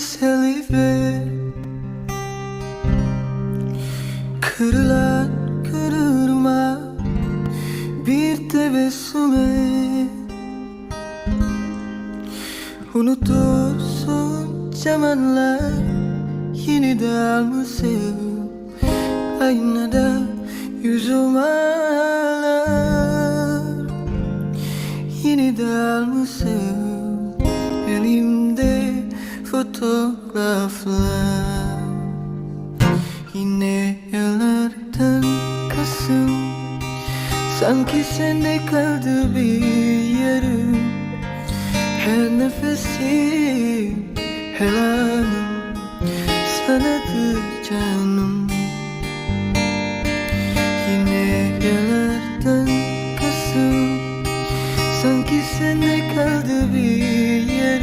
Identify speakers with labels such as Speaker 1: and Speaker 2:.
Speaker 1: mesele Kırılan kırılma bir tebessüme Unutursun zamanlar yeniden mı sev Aynada yüzüm ağlar Yeniden mı sev fotoğraflar. Yine yalardan kasım. Sanki sende kaldı bir yarım Her nefesim, her anım. Sanadır canım. Yine yalardan kasım. Sanki sende kaldı bir yarım